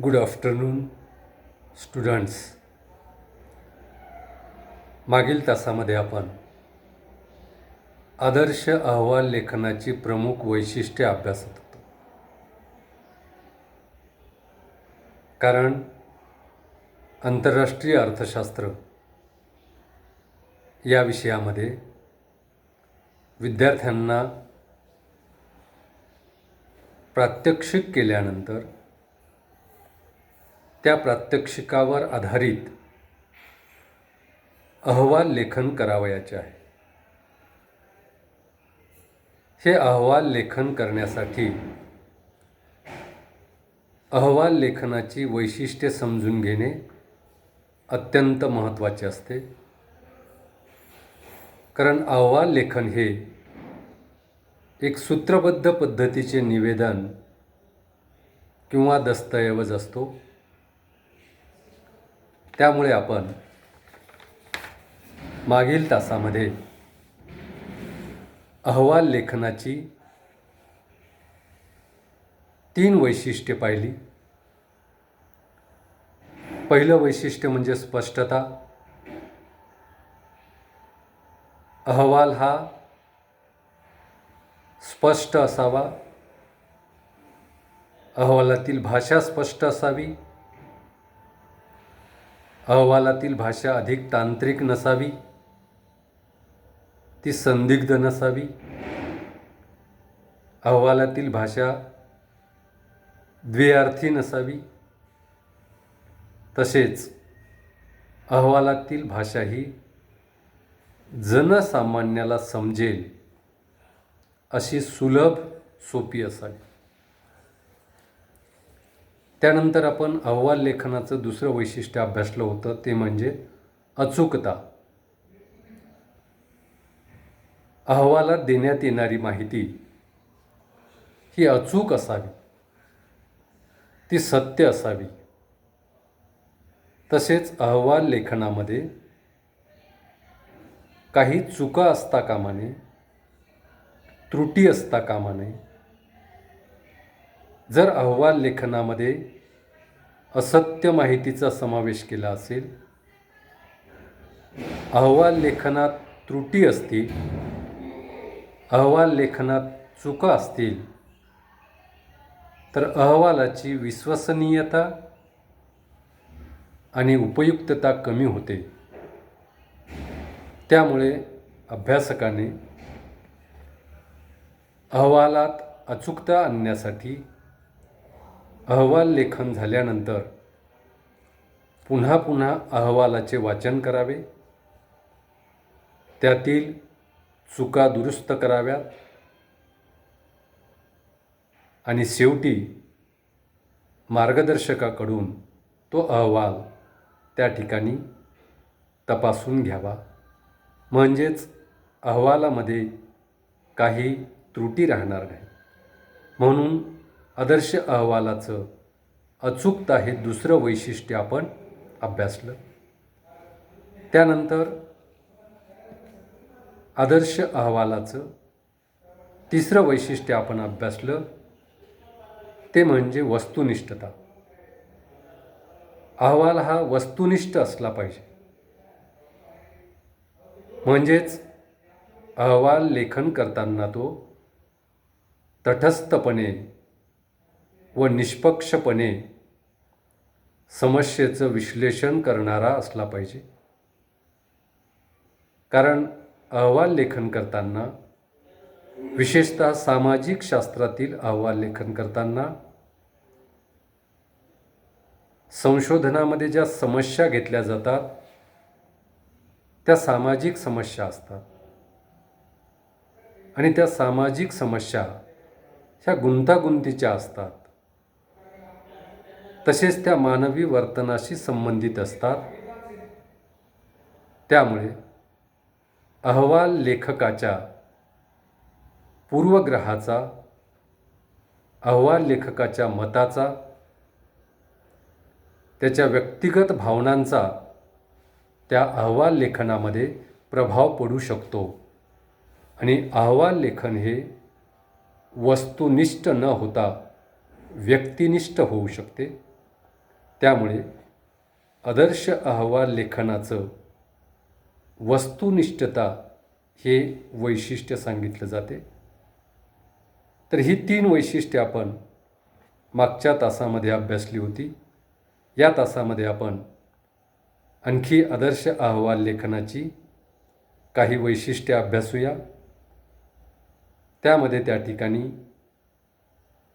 Good afternoon students. मागील तासामध्ये आपण आदर्श अहवाल लेखनाची प्रमुख वैशिष्ट्ये अभ्यासत होतो. कारण आंतरराष्ट्रीय अर्थशास्त्र या विषयामध्ये विद्यार्थ्यांना प्रात्यक्षिक केल्यानंतर त्या प्रात्यक्षिकावर आधारित अहवाल लेखन करावयाचे आहे. हे अहवाल लेखन करण्यासाठी अहवाल लेखनाची वैशिष्ट्ये समजून घेणे अत्यंत महत्त्वाचे असते. कारण अहवाल लेखन हे एक सूत्रबद्ध पद्धतीचे निवेदन किंवा दस्तऐवज असतो. त्यामुळे आपण मागील तासामध्ये अहवाल लेखनाची तीन वैशिष्ट्ये पाहिली. पहिलं वैशिष्ट्य म्हणजे स्पष्टता. अहवाल हा स्पष्ट असावा. अहवालातील भाषा स्पष्ट असावी. अहवालातील भाषा अधिक तांत्रिक नसावी. ती संदिग्ध नसावी. अहवालातील भाषा द्विअर्थी नसावी. तसेच अहवालातील भाषा ही जनसामान्याला समजेल अशी सुलभ सोपी असावी. त्यानंतर आपण अहवाल लेखनाचं दुसरं वैशिष्ट्य अभ्यासलं होतं ते म्हणजे अचूकता. अहवालात देण्यात येणारी माहिती ही अचूक असावी. ती सत्य असावी. तसेच अहवाल लेखनामध्ये काही चुका असता कामा नये त्रुटी असता कामा नये जर अहवाल लेखनामध्ये असत्य माहितीचा समावेश केला असेल अहवाल लेखनात त्रुटी असतील अहवाल लेखनात चुका असतील तर अहवालाची विश्वसनीयता आणि उपयुक्तता कमी होते. त्यामुळे अभ्यासकाने अहवालात अचूकता आणण्यासाठी अहवाल लेखन झाल्यानंतर पुन्हा पुन्हा अहवालाचे वाचन करावे. त्यातील चुका दुरुस्त कराव्यात. आणि शेवटी मार्गदर्शकाकडून तो अहवाल त्या ठिकाणी तपासून घ्यावा. म्हणजेच अहवालामध्ये काही त्रुटी राहणार नाही. म्हणून आदर्श अहवालाचं अचूकता हे दुसरं वैशिष्ट्य आपण अभ्यासलं. त्यानंतर आदर्श अहवालाचं तिसरं वैशिष्ट्य आपण अभ्यासलं ते म्हणजे वस्तुनिष्ठता. अहवाल हा वस्तुनिष्ठ असला पाहिजे. म्हणजेच अहवाल लेखन करताना तो तटस्थपणे व निष्पक्षपणे समस्येचं विश्लेषण करणारा असला पाहिजे. कारण अहवाल लेखन करताना विशेषतः सामाजिक शास्त्रातील अहवाल लेखन करताना संशोधनामध्ये ज्या समस्या घेतल्या जातात त्या सामाजिक समस्या असतात. आणि त्या सामाजिक समस्या ह्या गुंतागुंतीच्या असतात. तसेच त्या मानवी वर्तनाशी संबंधित असतात. त्यामुळे अहवाल लेखकाच्या पूर्वग्रहाचा अहवाल लेखकाच्या मताचा त्याच्या व्यक्तिगत भावनांचा त्या अहवाल लेखनामध्ये प्रभाव पडू शकतो. आणि अहवाल लेखन हे वस्तुनिष्ठ न होता व्यक्तिनिष्ठ होऊ शकते. त्यामुळे आदर्श अहवाल लेखनाचं वस्तुनिष्ठता हे वैशिष्ट्य सांगितलं जाते. तर ही तीन वैशिष्ट्ये आपण मागच्या तासामध्ये अभ्यासली होती. या तासामध्ये आपण आणखी आदर्श अहवाल लेखनाची काही वैशिष्ट्ये अभ्यासूया. त्यामध्ये त्या ठिकाणी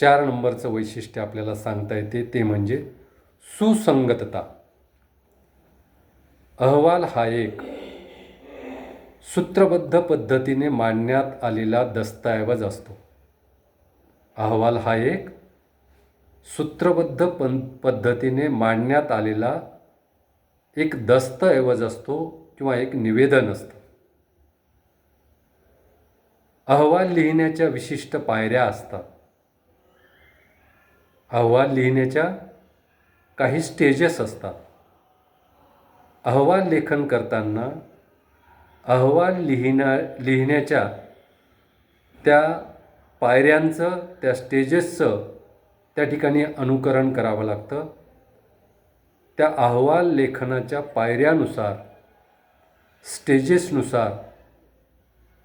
चार नंबरचं वैशिष्ट्य आपल्याला सांगता येते ते म्हणजे सुसंगतता. अहवाल हा एक सूत्रबद्ध पद्धतीने मांडण्यात आलेला दस्तऐवज असतो. अहवाल हा एक सूत्रबद्ध पं पद्धतीने मांडण्यात आलेला एक दस्तऐवज असतो किंवा एक निवेदन असतं. अहवाल लिहिण्याच्या विशिष्ट पायऱ्या असतात. अहवाल लिहिण्याच्या काही स्टेजेस असतात. अहवाल लेखन करताना अहवाल लिहिण्या लिहिण्याच्या त्या पायऱ्यांचं त्या स्टेजेसचं त्या ठिकाणी अनुकरण करावं लागतं. त्या अहवाल लेखनाच्या पायऱ्यानुसार स्टेजेसनुसार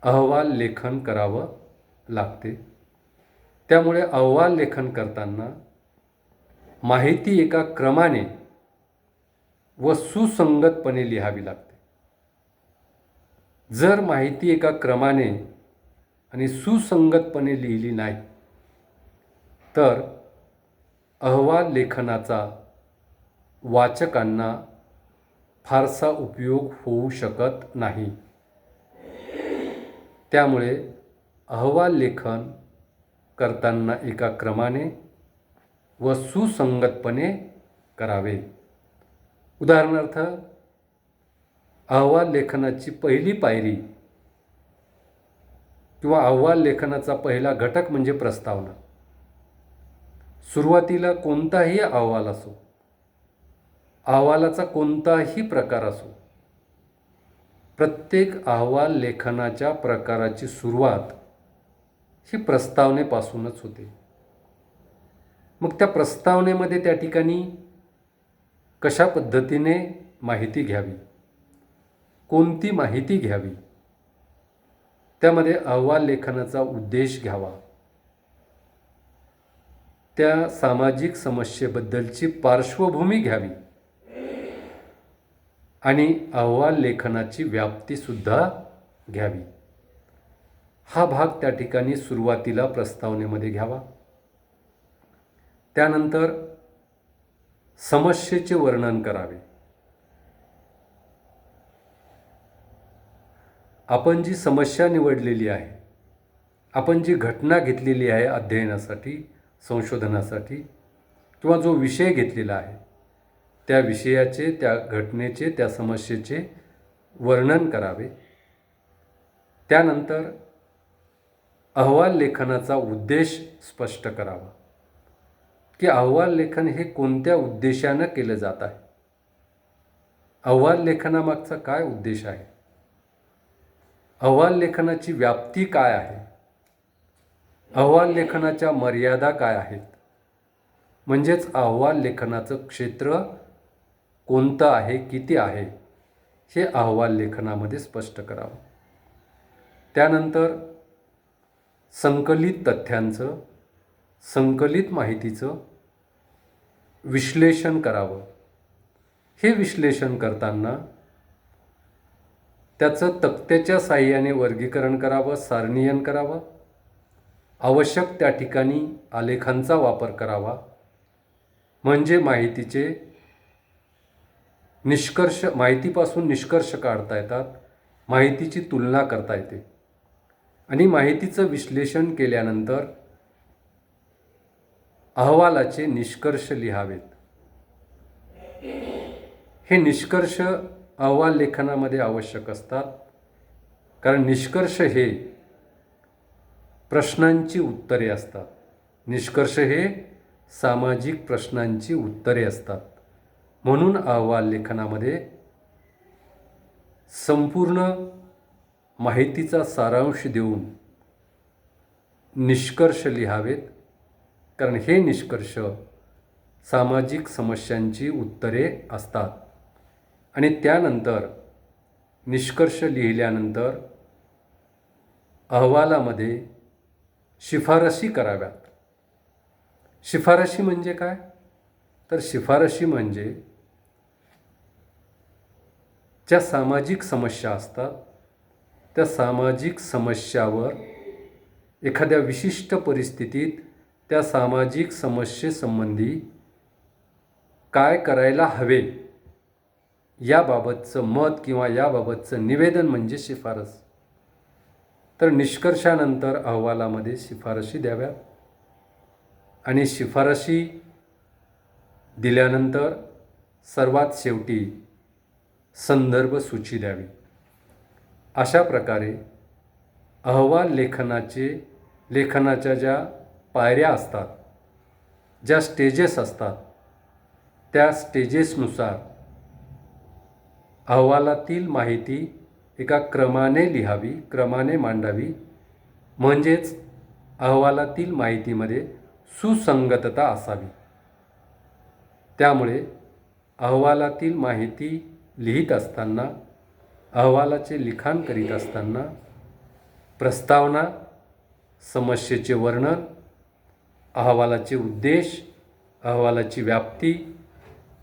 अहवाल लेखन करावं लागते. त्यामुळे अहवाल लेखन करताना माहिती एका क्रमाने व सुसंगतपणे लिहावी लागते. जर माहिती एका क्रमाने आणि सुसंगतपणे लिहिली नाही तर अहवाल लेखनाचा वाचकांना फारसा उपयोग होऊ शकत नाही. त्यामुळे अहवाल लेखन करताना एका क्रमाने व सुसंगतपणे करावे. उदाहरणार्थ अहवाल लेखनाची पहिली पायरी किंवा अहवाल लेखनाचा पहिला घटक म्हणजे प्रस्तावना. सुरुवातीला कोणताही अहवाल असो अहवालाचा कोणताही प्रकार असो प्रत्येक अहवाल लेखनाच्या प्रकाराची सुरुवात ही प्रस्तावनेपासूनच होते. मग त्या प्रस्तावनेमध्ये त्या ठिकाणी कशा पद्धतीने माहिती घ्यावी? कोणती माहिती घ्यावी? त्यामध्ये अहवाल लेखनाचा उद्देश घ्यावा. त्या सामाजिक समस्येबद्दलची पार्श्वभूमी घ्यावी. आणि अहवाल लेखनाची व्याप्तीसुद्धा घ्यावी. हा भाग त्या ठिकाणी सुरुवातीला प्रस्तावनेमध्ये घ्यावा. त्यानंतर समस्येचे वर्णन करावे. आपण जी समस्या निवडलेली आहे आपण जी घटना घेतलेली आहे अध्ययनासाठी संशोधनासाठी किंवा जो विषय घेतलेला आहे त्या विषयाचे त्या घटनेचे त्या समस्येचे वर्णन करावे. त्यानंतर अहवाल लेखनाचा उद्देश स्पष्ट करावा. की अहवाल लेखन हे कोणत्या उद्देशानं केलं जात आहे? अहवाल लेखनामागचा काय उद्देश आहे? अहवाल लेखनाची व्याप्ती काय आहे? अहवाल लेखनाच्या मर्यादा काय आहेत? म्हणजेच अहवाल लेखनाचं क्षेत्र कोणतं आहे किती आहे हे अहवाल लेखनामध्ये स्पष्ट करावं. त्यानंतर संकलित तथ्यांचं संकलित माहितीचं विश्लेषण करावं. हे विश्लेषण करताना त्याचं तक्त्याच्या साह्याने वर्गीकरण करावं सारणीयन करावं. आवश्यक त्या ठिकाणी आलेखांचा वापर करावा. म्हणजे माहितीचे निष्कर्ष माहितीपासून निष्कर्ष काढता येतात माहितीची तुलना करता येते. आणि माहितीचं विश्लेषण केल्यानंतर अहवालाचे निष्कर्ष लिहावेत. हे निष्कर्ष अहवाल लेखनामध्ये आवश्यक असतात. कारण निष्कर्ष हे प्रश्नांची उत्तरे असतात. निष्कर्ष हे सामाजिक प्रश्नांची उत्तरे असतात. म्हणून अहवाल लेखनामध्ये संपूर्ण माहितीचा सारांश देऊन निष्कर्ष लिहावेत. कारण हे निष्कर्ष सामाजिक समस्यांची उत्तरे असतात. आणि त्यानंतर निष्कर्ष लिहिल्यानंतर अहवालामध्ये शिफारसी कराव्यात. शिफारशी म्हणजे काय? तर शिफारशी म्हणजे ज्या सामाजिक समस्या असतात त्या सामाजिक समस्यावर एखाद्या विशिष्ट परिस्थितीत त्या सामाजिक समस्येसंबंधी काय करायला हवे याबाबतचं मत किंवा याबाबतचं निवेदन म्हणजे शिफारस. तर निष्कर्षानंतर अहवालामध्ये शिफारशी द्याव्या आणि शिफारशी दिल्यानंतर सर्वात शेवटी संदर्भ सूची द्यावी. अशा प्रकारे अहवाल लेखनाचे लेखनाच्या ज्या पायऱ्या असतात ज्या स्टेजेस असतात त्या स्टेजेसनुसार अहवालातील माहिती एका क्रमाने लिहावी क्रमाने मांडावी. म्हणजेच अहवालातील माहितीमध्ये सुसंगतता असावी. त्यामुळे अहवालातील माहिती लिहित असताना अहवालाचे लिखाण करीत असताना प्रस्तावना समस्येचे वर्णन अहवालाचे उद्देश अहवालाची व्याप्ती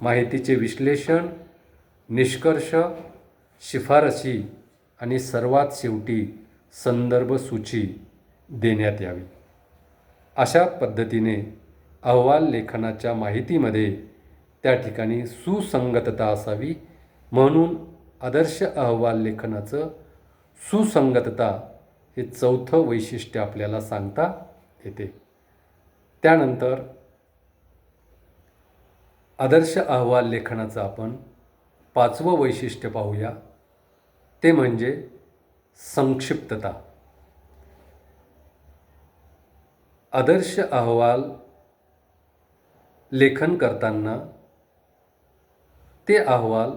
माहितीचे विश्लेषण निष्कर्ष शिफारसी आणि सर्वात शेवटी संदर्भ सूची देण्यात यावी. अशा पद्धतीने अहवाल लेखनाच्या माहितीमध्ये त्या ठिकाणी सुसंगतता असावी म्हणून आदर्श अहवाल लेखनाचं सुसंगतता हे चौथं वैशिष्ट्य आपल्याला सांगता येते. त्यानंतर आदर्श अहवाल लेखनाचं आपण पाचवं वैशिष्ट्य पाहूया. ते म्हणजे संक्षिप्तता. आदर्श अहवाल लेखन करताना ते अहवाल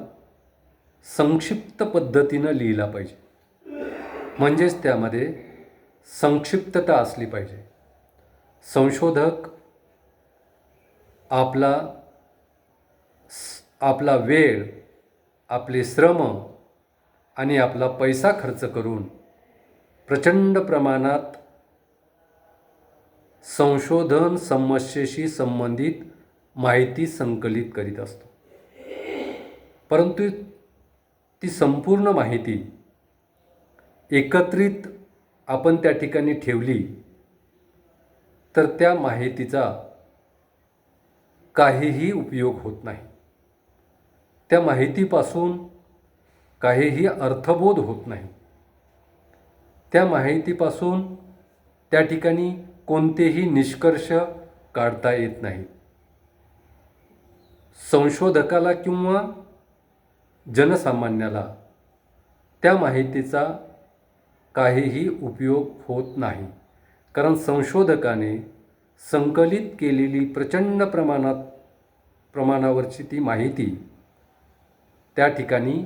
संक्षिप्त पद्धतीनं लिहिला पाहिजे. म्हणजेच त्यामध्ये संक्षिप्तता असली पाहिजे. संशोधक आपला आपला वेळ आपले श्रम आणि आपला पैसा खर्च करून प्रचंड प्रमाणात संशोधन समस्येशी संबंधित माहिती संकलित करीत असतो. परंतु ती संपूर्ण माहिती एकत्रित आपण त्या ठिकाणी ठेवली तर त्या माहितीचा काहीही उपयोग होत नाही. त्या माहितीपासून काहीही अर्थबोध होत नाही. त्या माहितीपासून त्या ठिकाणी कोणतेही निष्कर्ष काढता येत नाहीत संशोधकाला किंवा जनसामान्याला त्या माहितीचा काहीही उपयोग होत नाही. कारण संशोधकाने संकलित केलेली प्रचंड प्रमाणात प्रमाणावरची ती माहिती त्या ठिकाणी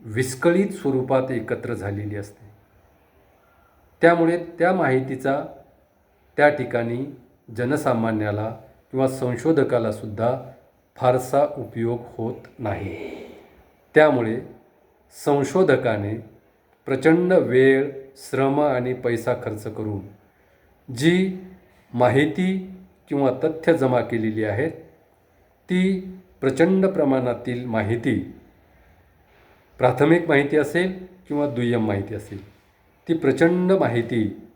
विस्कळीत स्वरूपात एकत्र झालेली असते. त्यामुळे त्या माहितीचा त्या ठिकाणी जनसामान्याला किंवा संशोधकाला सुद्धा फारसा उपयोग होत नाही. त्यामुळे संशोधकाने प्रचंड वेळ श्रम आणि पैसा खर्च करून जी माहिती किंवा तथ्य जमा केलेली आहेत ती प्रचंड प्रमाणातील माहिती प्राथमिक माहिती असेल किंवा दुय्यम माहिती असेल ती प्रचंड माहिती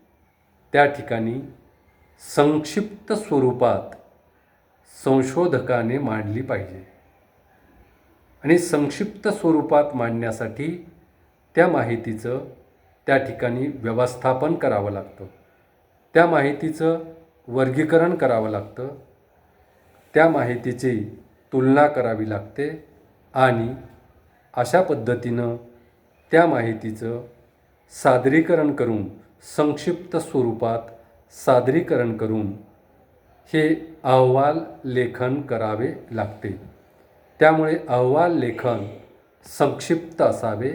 त्या ठिकाणी संक्षिप्त स्वरूपात संशोधकाने मांडली पाहिजे. आणि संक्षिप्त स्वरूपात मांडण्यासाठी त्या माहितीचं त्या ठिकाणी व्यवस्थापन करावं लागतं. त्या माहितीचं वर्गीकरण करावं लागतं. त्या माहितीची तुलना करावी लागते आणि अशा पद्धतीनं त्या माहितीचं सादरीकरण करून संक्षिप्त स्वरूपात सादरीकरण करून हे अहवाल लेखन करावे लागते. त्यामुळे अहवाल लेखन संक्षिप्त असावे.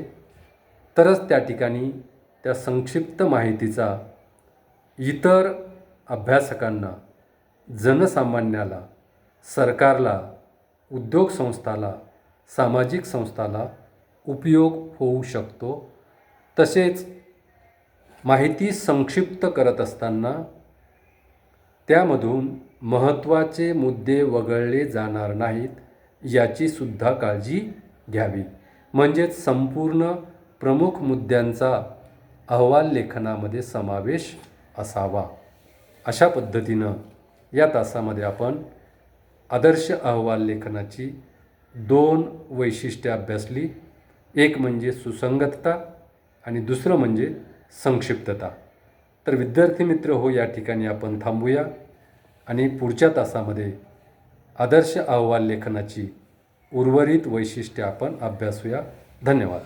तरच त्या ठिकाणी त्या संक्षिप्त माहितीचा इतर अभ्यासकांना जनसामान्याला सरकारला उद्योग संस्थाला सामाजिक संस्थाला उपयोग होऊ शकतो. तसेच माहिती संक्षिप्त करत असताना त्यामधून महत्त्वाचे मुद्दे वगळले जाणार नाहीत याचीसुद्धा काळजी घ्यावी. म्हणजेच संपूर्ण प्रमुख मुद्द्यांचा अहवाल लेखनामध्ये समावेश असावा. अशा पद्धतीनं या तासामध्ये आपण आदर्श अहवाल लेखनाची दोन वैशिष्ट्ये अभ्यासली. एक म्हणजे सुसंगतता आणि दुसरं म्हणजे संक्षिप्तता. तर विद्यार्थी मित्र हो या ठिकाणी आपण थांबूया आणि पुढच्या तासामध्ये आदर्श अहवाल लेखनाची उर्वरित वैशिष्ट्ये आपण अभ्यासूया. धन्यवाद.